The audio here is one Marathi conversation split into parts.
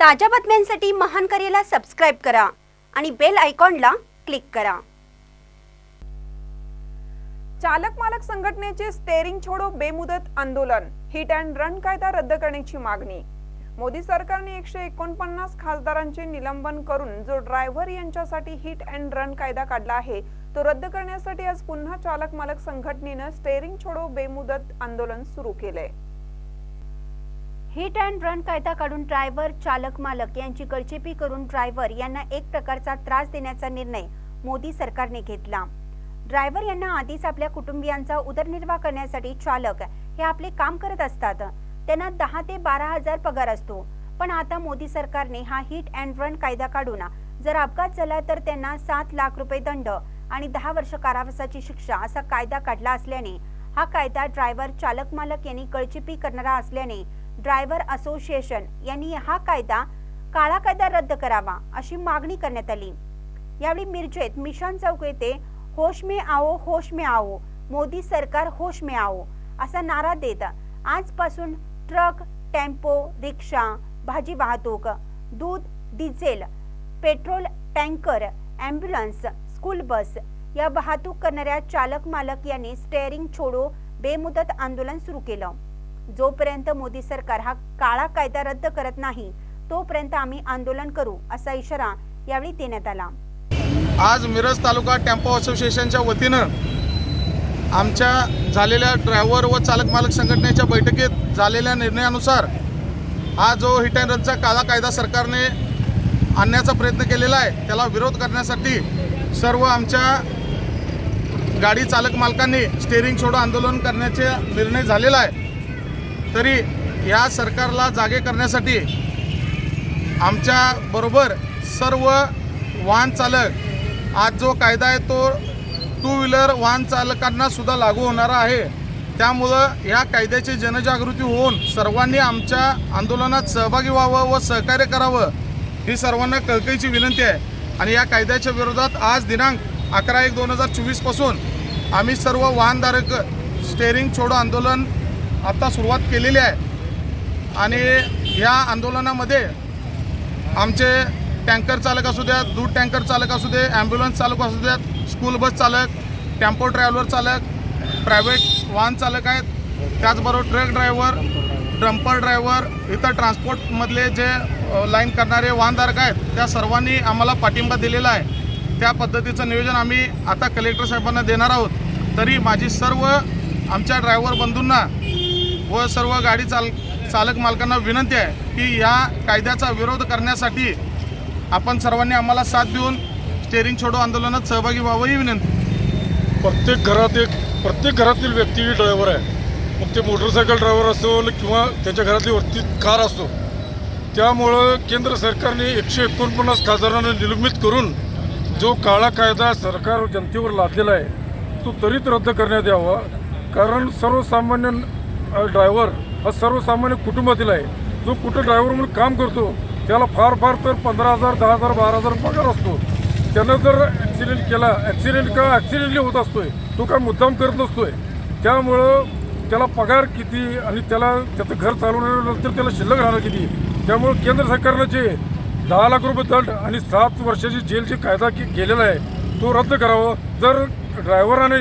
ताज्या बातम्यांसाठी महान करेला सबस्क्राईब करा आणि बेल आयकॉनला क्लिक करा. चालक मालक संघटनेचे स्टेअरिंग छोडो बेमुदत आंदोलन. हिट अँड रन कायदा रद्द करण्याची मागणी. मोदी सरकारने एकशे एकोणपन्नास खासदारांचे निलंबन करून जो ड्रायव्हर यांच्यासाठी हिट अँड रन कायदा काढला आहे तो रद्द करण्यासाठी आज पुन्हा चालक मालक संघटनेनं स्टेअरिंग छोडो बेमुदत आंदोलन सुरू केलंय. हिट अँड रन कायदा काढून ड्रायव्हर चालक मालक यांची गळचेपी करून ड्रायव्हर यांना एक प्रकारचा त्रास देण्याचा निर्णय मोदी सरकारने घेतला. ड्रायव्हर यांना आधीच आपल्या कुटुंबियांचा उदरनिर्वाह करण्यासाठी चालक हे आपले काम करत असतात. त्यांना दहा ते बारा हजार पगार असतो. पण आता मोदी सरकारने हा हिट अँड रन कायदा काढून जर अपघात झाला तर त्यांना सात लाख रुपये दंड आणि दहा वर्ष कारावासाची शिक्षा असा कायदा काढला असल्याने हा कायदा ड्रायव्हर चालक मालक यांनी कळचिपी करणारा असल्याने ड्रायव्हर असोसिएशन यांनी हा कायदा काळा कायदा रद्द करावा अशी मागणी करण्यात आली. यावेळी मिरजेत मिशन चौक येथे होश मे आओ होश मे आओ मोदी सरकार होश मे आओ असा नारा देत आजपासून ट्रक टेम्पो रिक्षा भाजी वाहतूक दूध diesel petrol tanker ambulance school bus या वाहतूक करणाऱ्या चालक मालक यांनी स्टेअरिंग छोडो बेमुदत आंदोलन सुरू केलं. जोपर्यंत मोदी सरकार हा काळा कायदा रद्द करत नाही तोपर्यंत आम्ही आंदोलन करू असा इशारा यावेळी देण्यात आला. आज मिरज तालुका टेम्पो असोसिएशनच्या वतीनं आमच्या झालेल्या ड्रायव्हर व चालक मालक संघटनेच्या बैठकीत झालेल्या निर्णयानुसार हा जो हिट अँड रनचा काळा कायदा सरकारने आणण्याचा प्रयत्न केलेला आहे त्याला विरोध करण्यासाठी सर्व आमच्या गाडी चालक मालकांनी स्टेअरिंग छोडो आंदोलन करण्याचा निर्णय झालेला आहे. तरी या सरकारला जागे करण्यासाठी आमच्याबरोबर सर्व वाहन चालक आज जो कायदा आहे तो टू व्हीलर वाहन चालकांना सुद्धा लागू होणारा आहे. त्यामुळं या कायद्याची जनजागृती होऊन सर्वांनी आमच्या आंदोलनात सहभागी व्हावं व सहकार्य करावं ही सर्वांना कळकळीची विनंती आहे. आणि या कायद्याच्या विरोधात आज दिनांक अकरा एक दोन हजार चोवीसपासून आम्ही सर्व वाहनधारक स्टेअरिंग छोडो आंदोलन आता सुरुवात केलेली आहे. आणि या आंदोलनामध्ये आमचे टँकर चालक असू द्यात दूध टँकर चालक असू दे ॲम्ब्युलन्स चालक असू द्यात स्कूल बस चालक टेम्पो ड्रायव्हर चालक प्रायव्हेट वाहन चालक आहेत. त्याचबरोबर ट्रक ड्रायव्हर डम्पर ड्रायव्हर इतर ट्रान्सपोर्टमधले जे लाईन करणारे वाहनधारक आहेत त्या सर्वांनी आम्हाला पाठिंबा दिलेला आहे. त्या पद्धतीचं नियोजन आम्ही आता कलेक्टर साहेबांना देणार आहोत. तरी माझी सर्व आमच्या ड्रायव्हर बंधूंना व सर्व गाडी चाल चालक मालकांना विनंती आहे की या कायद्याचा विरोध करण्यासाठी आपण सर्वांनी आम्हाला साथ देऊन स्टेरिंग छोडो आंदोलनात सहभागी व्हावं ही विनंती. प्रत्येक घरात एक प्रत्येक घरातील व्यक्ती ड्रायव्हर आहे. मग ते मोटरसायकल ड्रायव्हर असो किंवा त्याच्या घरातली वरती कार असो. त्यामुळं केंद्र सरकारने एकशे एकोणपन्नास खासदारांना निलंबित करून जो काळा कायदा सरकार जनतेवर लादलेला आहे तो त्वरित रद्द करण्यात यावा. कारण सर्वसामान्य ड्रायव्हर हा सर्वसामान्य कुटुंबातील आहे. जो कुठं ड्रायव्हर म्हणून काम करतो त्याला फार फार तर पंधरा हजार दहा हजार बारा हजार पगार असतो. त्यानं जर ॲक्सिडेंट केला ॲक्सिडेंट का ॲक्सिडेंटली होत असतोय तो काय मुद्दाम करत नसतोय. त्यामुळं त्याला पगार किती आणि त्याला त्याचं घर चालवल्यानंतर त्याला शिल्लक राहणार किती? त्यामुळं केंद्र सरकारनं जे दहा लाख रुपये दंड आणि सात वर्षाची जेल जे कायदा के केलेला आहे तो रद्द करावा. जर ड्रायव्हराने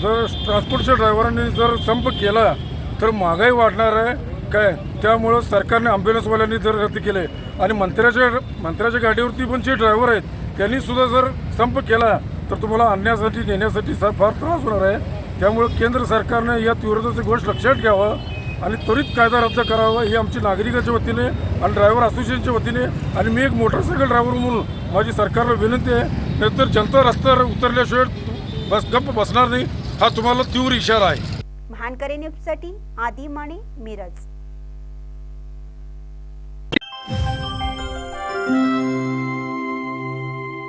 जर ट्रान्सपोर्टच्या ड्रायव्हरांनी जर संप केला तर महागाई वाढणार आहे. काय? त्यामुळं सरकारने ॲम्ब्युलन्सवाल्यांनी जर रद्द केले आणि मंत्र्याच्या मंत्र्याच्या गाडीवरती पण जे ड्रायव्हर आहेत त्यांनी सुद्धा जर संप केला तर तुम्हाला आणण्यासाठी नेण्यासाठी फार त्रास होणार आहे. त्यामुळं केंद्र सरकारनं या विरोधाची गोष्ट लक्षात घ्यावं आणि त्वरित कायदा रद्द करावा ही आमची नागरिकाच्या वतीने आणि ड्रायव्हर असोसिएशनच्या वतीने आणि मी एक मोटरसायकल ड्रायव्हर म्हणून माझी सरकारला विनंती आहे. नाहीतर जनता रस्त्यावर उतरल्याशिवाय बस गप्प बसणार नाही. हा तुम्हाला तीव्र इशारा आहे. भानकरे न्यूजसाठी आदी माने मिरज.